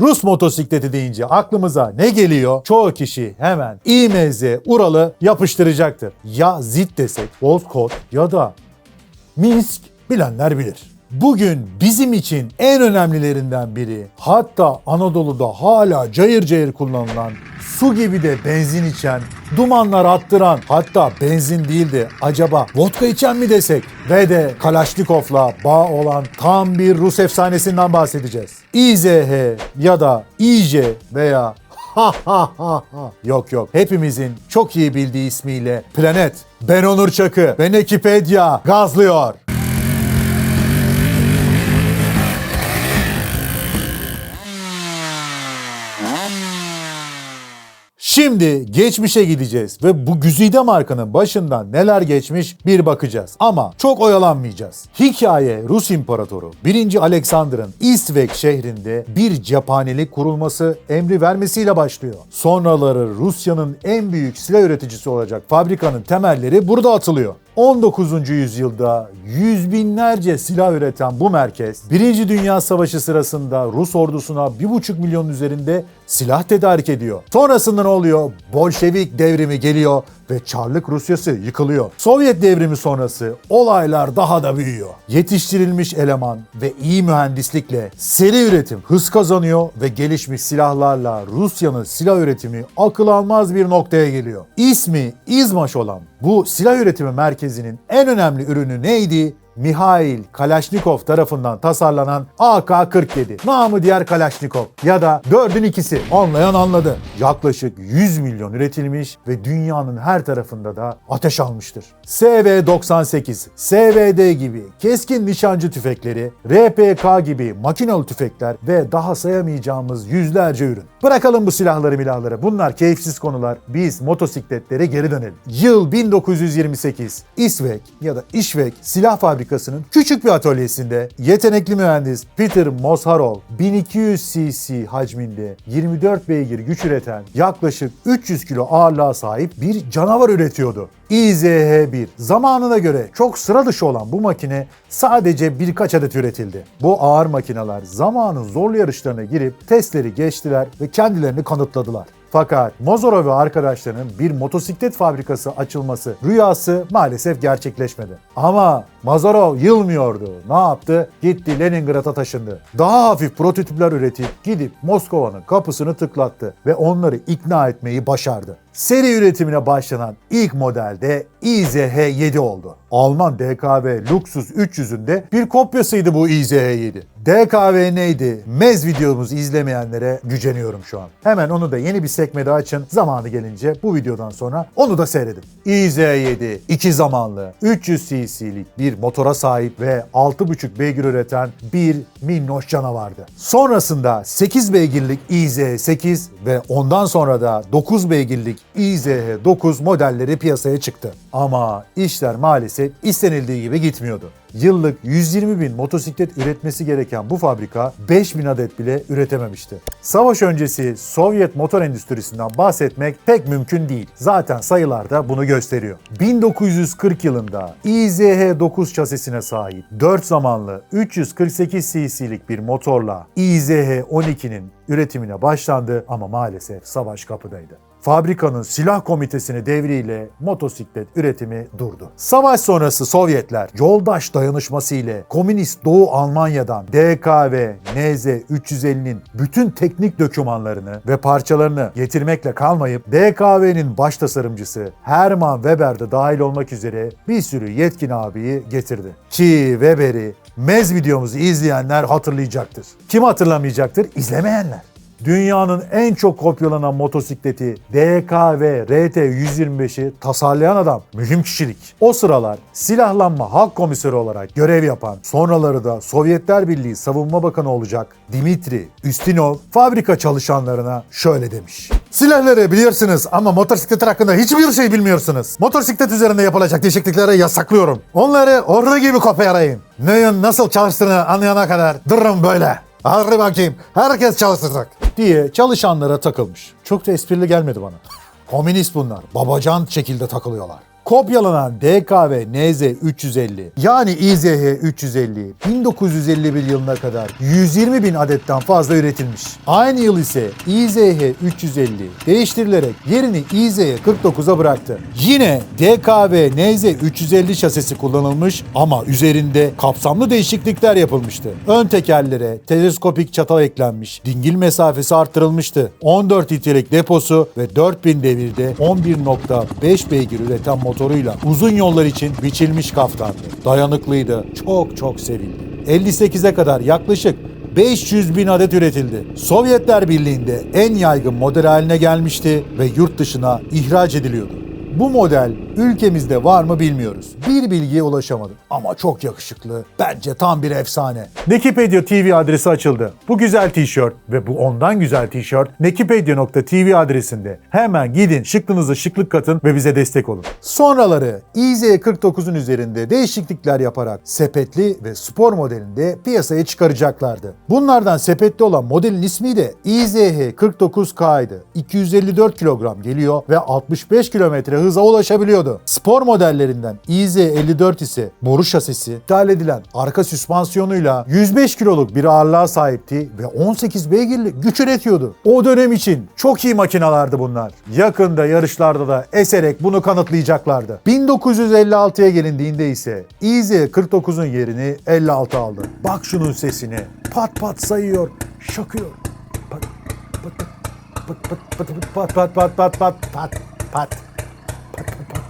Rus motosikleti deyince aklımıza ne geliyor? Çoğu kişi hemen İMZ Ural'ı yapıştıracaktır. Ya Zit desek, Volkot ya da Minsk bilenler bilir. Bugün bizim için en önemlilerinden biri hatta Anadolu'da hala cayır cayır kullanılan su gibi de benzin içen, dumanlar attıran hatta benzin değil de acaba vodka içen mi desek ve de Kalaşnikov'la bağ olan tam bir Rus efsanesinden bahsedeceğiz. İZH ya da İJ veya ha ha ha ha. Yok yok. Hepimizin çok iyi bildiği ismiyle Planet, Ben Onur Çakı ve Nekipedia gazlıyor. Şimdi geçmişe gideceğiz ve bu güzide markanın başından neler geçmiş bir bakacağız. Ama çok oyalanmayacağız. Hikaye Rus İmparatoru 1. Alexander'ın İsvek şehrinde bir cephanelik kurulması emri vermesiyle başlıyor. Sonraları Rusya'nın en büyük silah üreticisi olacak fabrikanın temelleri burada atılıyor. 19. yüzyılda yüz binlerce silah üreten bu merkez, Birinci Dünya Savaşı sırasında Rus ordusuna 1,5 milyon üzerinde silah tedarik ediyor. Sonrasında ne oluyor? Bolşevik devrimi geliyor ve Çarlık Rusyası yıkılıyor. Sovyet devrimi sonrası olaylar daha da büyüyor. Yetiştirilmiş eleman ve iyi mühendislikle seri üretim hız kazanıyor ve gelişmiş silahlarla Rusya'nın silah üretimi akıl almaz bir noktaya geliyor. İsmi İzmaş olan bu silah üretimi merkezinin en önemli ürünü neydi? Mihail Kalashnikov tarafından tasarlanan AK-47. Namı diğer Kalashnikov ya da dördün ikisi. Anlayan anladı. Yaklaşık 100 milyon üretilmiş ve dünyanın her tarafında da ateş almıştır. SV-98, SVD gibi keskin nişancı tüfekleri, RPK gibi makinalı tüfekler ve daha sayamayacağımız yüzlerce ürün. Bırakalım bu silahları milahları. Bunlar keyifsiz konular. Biz motosikletlere geri dönelim. Yıl 1928. İsvek ya da İşvek silah fabrikasının küçük bir atölyesinde yetenekli mühendis Peter Mosharov 1200 cc hacminde 24 beygir güç üreten yaklaşık 300 kilo ağırlığa sahip bir canavar üretiyordu. İZH-1 zamanına göre çok sıra dışı olan bu makine sadece birkaç adet üretildi. Bu ağır makineler zamanın zorlu yarışlarına girip testleri geçtiler ve kendilerini kanıtladılar. Fakat Mozorov ve arkadaşlarının bir motosiklet fabrikası açılması rüyası maalesef gerçekleşmedi. Ama Mazarov yılmıyordu. Ne yaptı? Gitti Leningrad'a taşındı. Daha hafif prototipler üretip gidip Moskova'nın kapısını tıklattı ve onları ikna etmeyi başardı. Seri üretimine başlanan ilk modelde IZH-7 oldu. Alman DKV Luxus 300'ün de bir kopyasıydı bu IZH-7. DKV neydi? Mez videomuzu izlemeyenlere güceniyorum şu an. Hemen onu da yeni bir sekmede açın. Zamanı gelince bu videodan sonra onu da seyredin. IZ7 iki zamanlı 300 cc'lik bir motora sahip ve 6,5 beygir üreten bir minnoş canavardı. Sonrasında 8 beygirlik IZ8 ve ondan sonra da 9 beygirlik IZH9 modelleri piyasaya çıktı. Ama işler maalesef istenildiği gibi gitmiyordu. Yıllık 120 bin motosiklet üretmesi gereken bu fabrika 5 bin adet bile üretememişti. Savaş öncesi Sovyet motor endüstrisinden bahsetmek pek mümkün değil. Zaten sayılar da bunu gösteriyor. 1940 yılında IZH-9 şasisine sahip 4 zamanlı 348 cc'lik bir motorla IZH-12'nin üretimine başlandı ama maalesef savaş kapıdaydı fabrikanın silah komitesini devriyle motosiklet üretimi durdu. Savaş sonrası Sovyetler yoldaş dayanışması ile Komünist Doğu Almanya'dan DKV NZ-350'nin bütün teknik dokümanlarını ve parçalarını getirmekle kalmayıp DKV'nin baş tasarımcısı Hermann Weber de dahil olmak üzere bir sürü yetkin abiyi getirdi. Ki Weber'i Mez videomuzu izleyenler hatırlayacaktır. Kim hatırlamayacaktır? İzlemeyenler. Dünyanın en çok kopyalanan motosikleti DKV RT-125'i tasarlayan adam mühim kişilik. O sıralar silahlanma halk komiseri olarak görev yapan, sonraları da Sovyetler Birliği Savunma Bakanı olacak Dimitri Ustinov fabrika çalışanlarına şöyle demiş. Silahları biliyorsunuz ama motosikletler hakkında hiçbir şey bilmiyorsunuz. Motosiklet üzerinde yapılacak değişiklikleri yasaklıyorum. Onları ordu gibi kopyalayın. Neyin nasıl çalıştığını anlayana kadar durun böyle. Hadi bakayım herkes çalışacak diye çalışanlara takılmış. Çok da esprili gelmedi bana. Komünist bunlar. Babacan şekilde takılıyorlar. Kopyalanan DKV NZ 350 yani İZH 350 1951 yılına kadar 120 bin adetten fazla üretilmiş. Aynı yıl ise İZH 350 değiştirilerek yerini İZH 49'a bıraktı. Yine DKV NZ 350 şasisi kullanılmış ama üzerinde kapsamlı değişiklikler yapılmıştı. Ön tekerlere teleskopik çatal eklenmiş, dingil mesafesi arttırılmıştı. 14 litrelik deposu ve 4000 devirde 11.5 beygir üreten motoruyla uzun yollar için biçilmiş kaftandı. Dayanıklıydı, çok çok sevildi. 58'e kadar yaklaşık 500 bin adet üretildi. Sovyetler Birliği'nde en yaygın model haline gelmişti ve yurt dışına ihraç ediliyordu. Bu model ülkemizde var mı bilmiyoruz. Bir bilgiye ulaşamadım ama çok yakışıklı. Bence tam bir efsane. Nekipedia TV adresi açıldı. Bu güzel tişört ve bu ondan güzel tişört nekipedia.tv adresinde. Hemen gidin şıklınıza şıklık katın ve bize destek olun. Sonraları IZ49'un üzerinde değişiklikler yaparak sepetli ve spor modelinde piyasaya çıkaracaklardı. Bunlardan sepetli olan modelin ismi de IZH49K'ydı. 254 kilogram geliyor ve 65 kilometre hıza ulaşabiliyordu. Spor modellerinden IZ54 ise boru şasisi, iptal edilen arka süspansiyonuyla 105 kiloluk bir ağırlığa sahipti ve 18 beygirlik güç üretiyordu. O dönem için çok iyi makinalardı bunlar. Yakında yarışlarda da eserek bunu kanıtlayacaklardı. 1956'ya gelindiğinde ise IZ49'un yerini 56 aldı. Bak şunun sesini. Pat pat sayıyor, şakıyor. Pat pat pat pat pat pat pat pat pat pat pat pat pat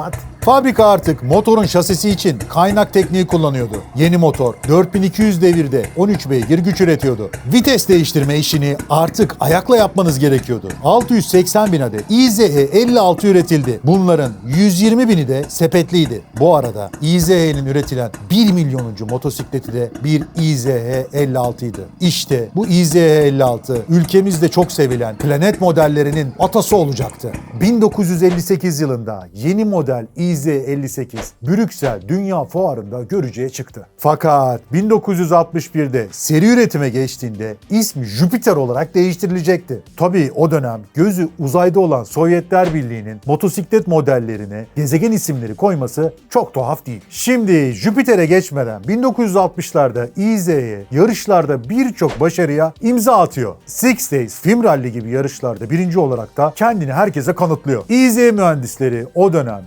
kapat. Fabrika artık motorun şasisi için kaynak tekniği kullanıyordu. Yeni motor 4200 devirde 13 beygir güç üretiyordu. Vites değiştirme işini artık ayakla yapmanız gerekiyordu. 680 bin adet İZH 56 üretildi. Bunların 120 bini de sepetliydi. Bu arada İZH'nin üretilen 1 milyonuncu motosikleti de bir İZH 56 idi. İşte bu İZH 56 ülkemizde çok sevilen planet modellerinin atası olacaktı. 1958 yılında yeni model IZ58 Brüksel Dünya Fuarı'nda görücüye çıktı. Fakat 1961'de seri üretime geçtiğinde ismi Jüpiter olarak değiştirilecekti. Tabii o dönem gözü uzayda olan Sovyetler Birliği'nin motosiklet modellerine gezegen isimleri koyması çok tuhaf değil. Şimdi Jüpiter'e geçmeden 1960'larda IZ'ye yarışlarda birçok başarıya imza atıyor. Six Days Film Rally gibi yarışlarda birinci olarak da kendini herkese kanıtlıyor. IZ mühendisleri o dönem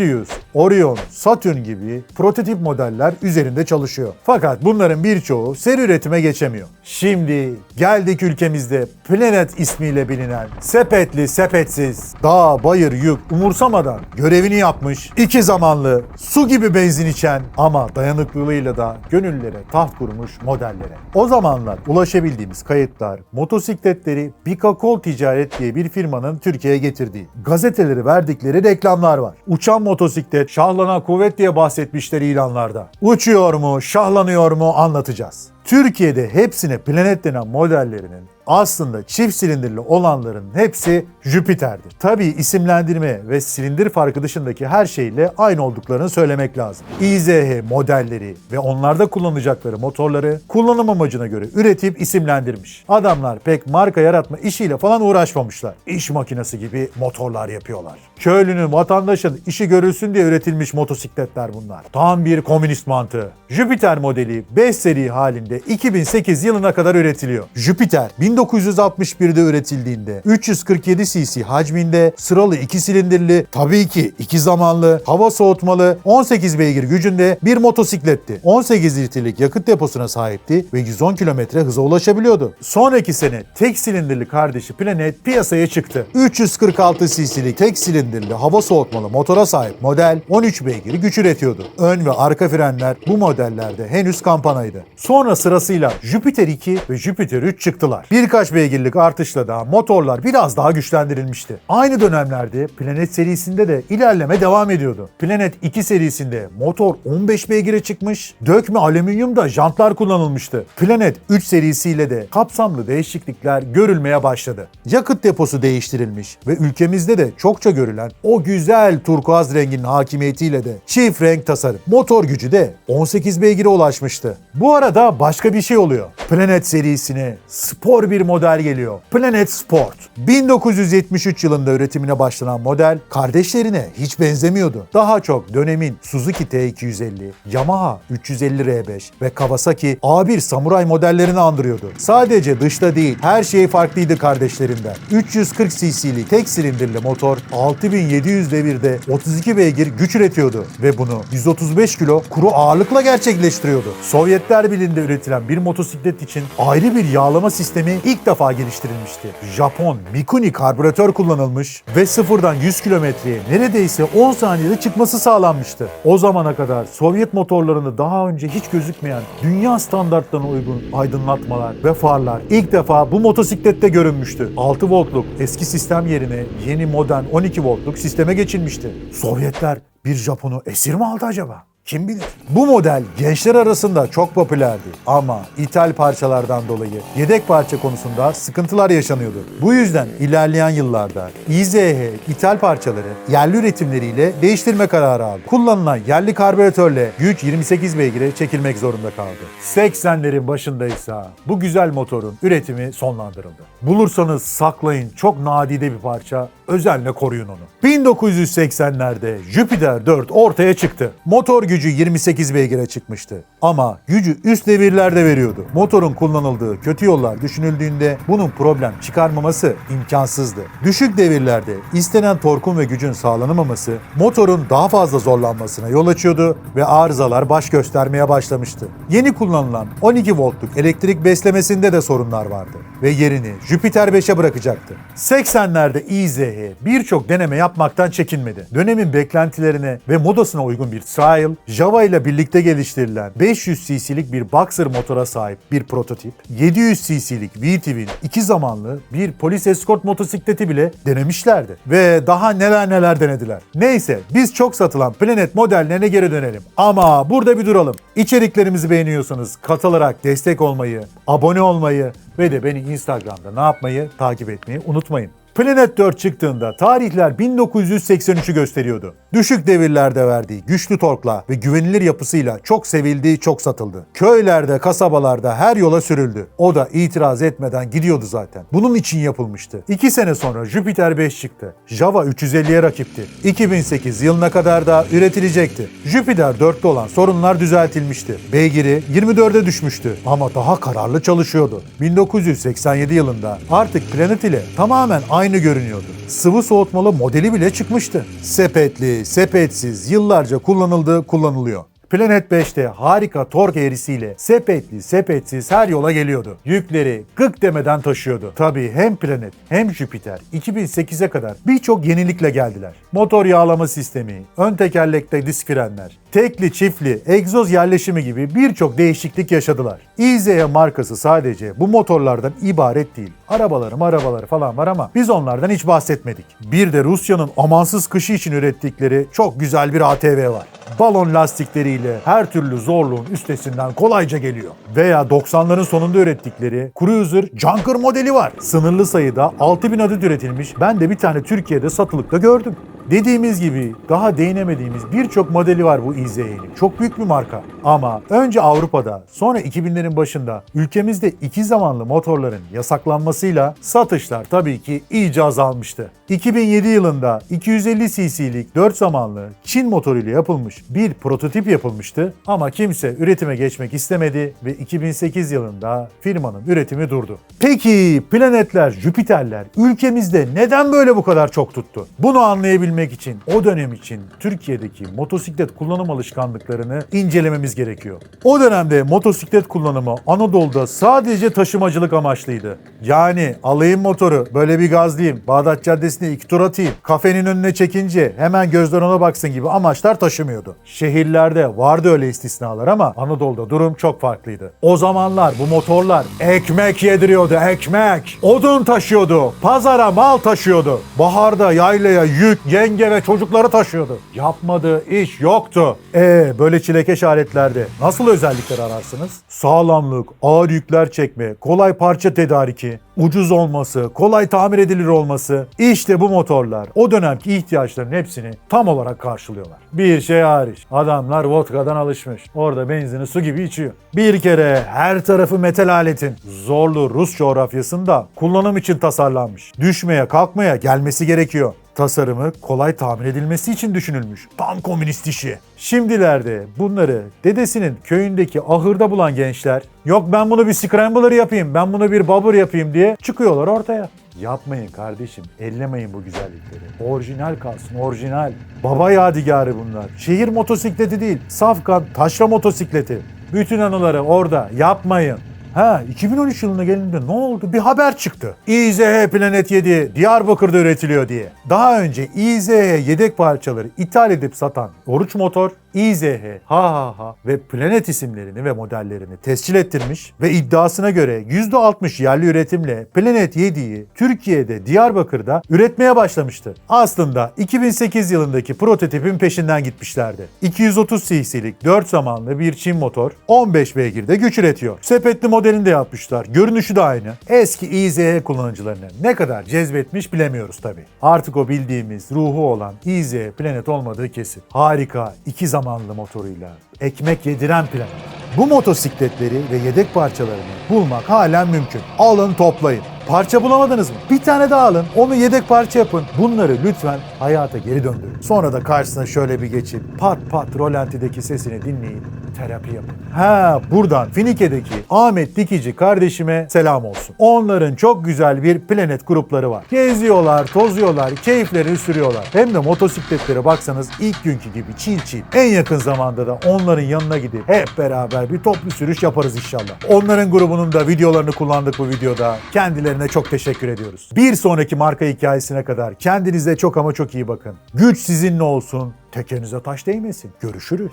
Sirius, Orion, Saturn gibi prototip modeller üzerinde çalışıyor. Fakat bunların birçoğu seri üretime geçemiyor. Şimdi geldik ülkemizde Planet ismiyle bilinen sepetli sepetsiz dağ bayır yük umursamadan görevini yapmış iki zamanlı su gibi benzin içen ama dayanıklılığıyla da gönüllere taht kurmuş modellere. O zamanlar ulaşabildiğimiz kayıtlar motosikletleri Bikakol Ticaret diye bir firmanın Türkiye'ye getirdiği gazeteleri verdikleri reklamlar var. Uçan motosiklet şahlana kuvvet diye bahsetmişler ilanlarda. Uçuyor mu, şahlanıyor mu anlatacağız. Türkiye'de hepsine Planet denen modellerinin aslında çift silindirli olanların hepsi Jüpiter'dir. Tabii isimlendirme ve silindir farkı dışındaki her şeyle aynı olduklarını söylemek lazım. İZH modelleri ve onlarda kullanacakları motorları kullanım amacına göre üretip isimlendirmiş. Adamlar pek marka yaratma işiyle falan uğraşmamışlar. İş makinesi gibi motorlar yapıyorlar. Köylünün, vatandaşın işi görülsün diye üretilmiş motosikletler bunlar. Tam bir komünist mantığı. Jüpiter modeli 5 seri halinde 2008 yılına kadar üretiliyor. Jüpiter 1961'de üretildiğinde 347 cc hacminde sıralı 2 silindirli tabii ki 2 zamanlı hava soğutmalı 18 beygir gücünde bir motosikletti. 18 litrelik yakıt deposuna sahipti ve 110 kilometre hıza ulaşabiliyordu. Sonraki sene tek silindirli kardeşi Planet piyasaya çıktı. 346 cc'lik tek silindirli hava soğutmalı motora sahip model 13 beygir güç üretiyordu. Ön ve arka frenler bu modellerde henüz kampanaydı. Sonra sırasıyla Jupiter 2 ve Jupiter 3 çıktılar. Birkaç beygirlik artışla da motorlar biraz daha güçlendirilmişti. Aynı dönemlerde Planet serisinde de ilerleme devam ediyordu. Planet 2 serisinde motor 15 beygire çıkmış, dökme alüminyumda jantlar kullanılmıştı. Planet 3 serisiyle de kapsamlı değişiklikler görülmeye başladı. Yakıt deposu değiştirilmiş ve ülkemizde de çokça görülen o güzel turkuaz renginin hakimiyetiyle de çift renk tasarım. Motor gücü de 18 beygire ulaşmıştı. Bu arada başka bir şey oluyor. Planet serisine spor bir model geliyor. Planet Sport. 1973 yılında üretimine başlanan model kardeşlerine hiç benzemiyordu. Daha çok dönemin Suzuki T250, Yamaha 350 R5 ve Kawasaki A1 Samurai modellerini andırıyordu. Sadece dışta değil her şey farklıydı kardeşlerinden. 340 cc'lik tek silindirli motor 6700 devirde 32 beygir güç üretiyordu ve bunu 135 kilo kuru ağırlıkla gerçekleştiriyordu. Sovyetler Birliği'nde üretilen bir motosiklet için ayrı bir yağlama sistemi ilk defa geliştirilmişti. Japon Mikuni karbüratör kullanılmış ve sıfırdan 100 kilometreye neredeyse 10 saniyede çıkması sağlanmıştı. O zamana kadar Sovyet motorlarında daha önce hiç gözükmeyen dünya standartlarına uygun aydınlatmalar ve farlar ilk defa bu motosiklette görünmüştü. 6 voltluk eski sistem yerine yeni modern 12 voltluk sisteme geçilmişti. Sovyetler bir Japon'u esir mi aldı acaba? Kim bilir? Bu model gençler arasında çok popülerdi ama ithal parçalardan dolayı yedek parça konusunda sıkıntılar yaşanıyordu. Bu yüzden ilerleyen yıllarda İZH ithal parçaları yerli üretimleriyle değiştirme kararı aldı. Kullanılan yerli karbüratörle güç 28 beygire çekilmek zorunda kaldı. 80'lerin başındaysa bu güzel motorun üretimi sonlandırıldı. Bulursanız saklayın çok nadide bir parça özenle koruyun onu. 1980'lerde Jupiter 4 ortaya çıktı. Motor gücü 28 beygire çıkmıştı. Ama gücü üst devirlerde veriyordu. Motorun kullanıldığı kötü yollar düşünüldüğünde bunun problem çıkarmaması imkansızdı. Düşük devirlerde istenen torkun ve gücün sağlanamaması motorun daha fazla zorlanmasına yol açıyordu ve arızalar baş göstermeye başlamıştı. Yeni kullanılan 12 voltluk elektrik beslemesinde de sorunlar vardı ve yerini Jupiter 5'e bırakacaktı. 80'lerde İZH birçok deneme yapmaktan çekinmedi. Dönemin beklentilerine ve modasına uygun bir trial, Java ile birlikte geliştirilen 500 cc'lik bir boxer motora sahip bir prototip, 700 cc'lik V-Twin iki zamanlı bir polis escort motosikleti bile denemişlerdi. Ve daha neler neler denediler. Neyse biz çok satılan Planet modellerine geri dönelim. Ama burada bir duralım. İçeriklerimizi beğeniyorsanız katılarak destek olmayı, abone olmayı ve de beni Instagram'da ne yapmayı takip etmeyi unutmayın. Planet 4 çıktığında tarihler 1983'ü gösteriyordu. Düşük devirlerde verdiği güçlü torkla ve güvenilir yapısıyla çok sevildi, çok satıldı. Köylerde, kasabalarda her yola sürüldü. O da itiraz etmeden gidiyordu zaten. Bunun için yapılmıştı. 2 sene sonra Jupiter 5 çıktı. Java 350'ye rakipti. 2008 yılına kadar da üretilecekti. Jupiter 4'te olan sorunlar düzeltilmişti. Beygiri 24'e düşmüştü ama daha kararlı çalışıyordu. 1987 yılında artık Planet ile tamamen aynı görünüyordu. Sıvı soğutmalı modeli bile çıkmıştı. Sepetli, sepetsiz yıllarca kullanıldı, kullanılıyor. Planet 5'te harika tork eğrisiyle sepetli sepetsiz her yola geliyordu. Yükleri gık demeden taşıyordu. Tabii hem Planet hem Jupiter 2008'e kadar birçok yenilikle geldiler. Motor yağlama sistemi, ön tekerlekte disk frenler, tekli çiftli egzoz yerleşimi gibi birçok değişiklik yaşadılar. İZE markası sadece bu motorlardan ibaret değil. Arabaları arabaları falan var ama biz onlardan hiç bahsetmedik. Bir de Rusya'nın amansız kışı için ürettikleri çok güzel bir ATV var. Balon lastikleriyle her türlü zorluğun üstesinden kolayca geliyor. Veya 90'ların sonunda ürettikleri Cruiser Junker modeli var. Sınırlı sayıda 6000 adet üretilmiş. Ben de bir tane Türkiye'de satılıkta gördüm. Dediğimiz gibi daha değinemediğimiz birçok modeli var bu İZE'nin. Çok büyük bir marka. Ama önce Avrupa'da sonra 2000'lerin başında ülkemizde iki zamanlı motorların yasaklanmasıyla satışlar tabii ki iyice azalmıştı. 2007 yılında 250 cc'lik 4 zamanlı Çin motoruyla yapılmış bir prototip yapılmıştı ama kimse üretime geçmek istemedi ve 2008 yılında firmanın üretimi durdu. Peki planetler, Jüpiterler ülkemizde neden böyle bu kadar çok tuttu? Bunu anlayabilmek için o dönem için Türkiye'deki motosiklet kullanım alışkanlıklarını incelememiz gerekiyor. O dönemde motosiklet kullanımı Anadolu'da sadece taşımacılık amaçlıydı. Yani alayım motoru, böyle bir gazlayayım, Bağdat Caddesi'ne iki tur atayım, kafenin önüne çekince hemen gözler ona baksın gibi amaçlar taşımıyordu. Şehirlerde vardı öyle istisnalar ama Anadolu'da durum çok farklıydı. O zamanlar bu motorlar ekmek yediriyordu, ekmek. Odun taşıyordu, pazara mal taşıyordu. Baharda yaylaya yük, yenge ve çocukları taşıyordu. Yapmadığı iş yoktu. E böyle çilekeş aletlerde nasıl özellikler ararsınız? Sağlamlık, ağır yükler çekme, kolay parça tedariki, ucuz olması, kolay tamir edilir olması. İşte bu motorlar o dönemki ihtiyaçların hepsini tam olarak karşılıyorlar. Bir şey hariç. Adamlar vodkadan alışmış. Orada benzini su gibi içiyor. Bir kere her tarafı metal aletin zorlu Rus coğrafyasında kullanım için tasarlanmış. Düşmeye, kalkmaya gelmesi gerekiyor. Tasarımı kolay tamir edilmesi için düşünülmüş. Tam komünist işi. Şimdilerde bunları dedesinin köyündeki ahırda bulan gençler yok ben bunu bir scrambler yapayım, ben bunu bir bobber yapayım diye çıkıyorlar ortaya. Yapmayın kardeşim, ellemeyin bu güzellikleri. Orijinal kalsın, orijinal. Baba yadigarı bunlar. Şehir motosikleti değil, safkan taşra motosikleti. Bütün anıları orada, yapmayın. Ha 2013 yılına gelince ne oldu? Bir haber çıktı. İZH Planet 7 Diyarbakır'da üretiliyor diye. Daha önce İZH yedek parçaları ithal edip satan Oruç Motor, İZH, Ha ve Planet isimlerini ve modellerini tescil ettirmiş ve iddiasına göre %60 yerli üretimle Planet 7'yi Türkiye'de Diyarbakır'da üretmeye başlamıştı. Aslında 2008 yılındaki prototipin peşinden gitmişlerdi. 230 cc'lik 4 zamanlı bir Çin motor 15 beygirde güç üretiyor. Sepetli modelini de yapmışlar. Görünüşü de aynı. Eski İZH kullanıcılarını ne kadar cezbetmiş bilemiyoruz tabii. Artık o bildiğimiz ruhu olan İZH Planet olmadığı kesin. Harika iki zamanlı motoruyla ekmek yediren Planet. Bu motosikletleri ve yedek parçalarını bulmak halen mümkün. Alın toplayın. Parça bulamadınız mı? Bir tane daha alın. Onu yedek parça yapın. Bunları lütfen hayata geri döndürün. Sonra da karşısına şöyle bir geçin. Pat pat rolantideki sesini dinleyin. Terapi yapın. Ha buradan Finike'deki Ahmet Dikici kardeşime selam olsun. Onların çok güzel bir planet grupları var. Geziyorlar, tozuyorlar, keyiflerini sürüyorlar. Hem de motosikletlere baksanız ilk günkü gibi çil çil. En yakın zamanda da onların yanına gidip hep beraber bir toplu sürüş yaparız inşallah. Onların grubunun da videolarını kullandık bu videoda. Kendilerine çok teşekkür ediyoruz. Bir sonraki marka hikayesine kadar kendinize çok ama çok iyi bakın. Güç sizinle olsun, tekenize taş değmesin. Görüşürüz.